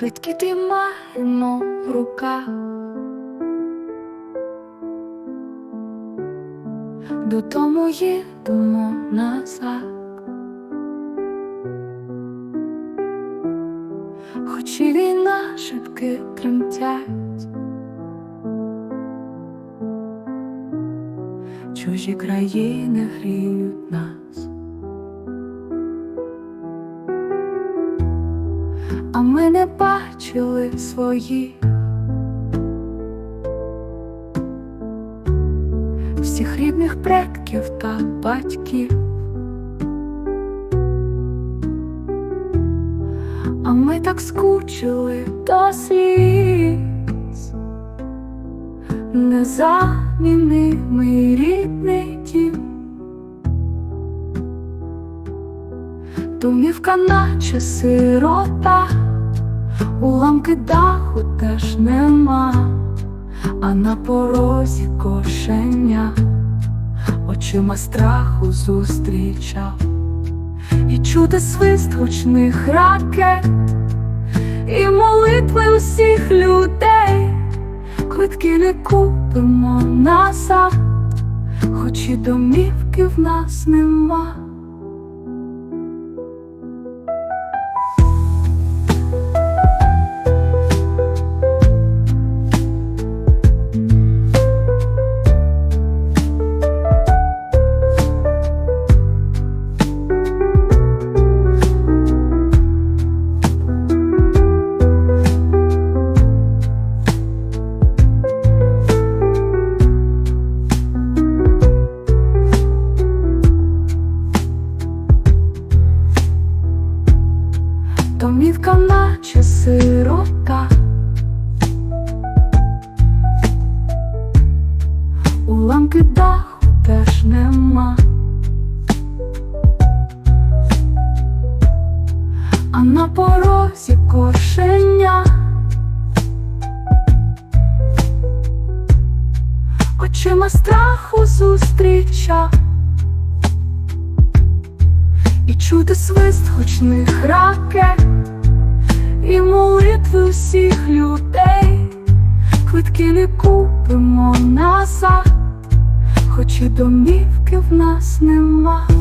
Квитки тримаємо в руках. Додому їдемо назад. Хоч і війна шибки тремтять, чужі країни гріють нас, а ми не бачили свої. Всіх рідних предків та батьків. А ми так скучили до сліз, незамінимий рідний дім, домівка наче сирота, уламки даху теж нема, а на порозі кошеня. Очима страху зустрічав. І чути свист гучних ракет, і молитви усіх людей, квитки не купимо назад, хоч і домівки в нас нема. Домівка наче сирота, уламки даху теж нема, а на порозі кошеня, очима страху зустріча. Чути свист гучних ракет, і молитви усіх людей, квитки не купимо назад, хоч і домівки в нас нема.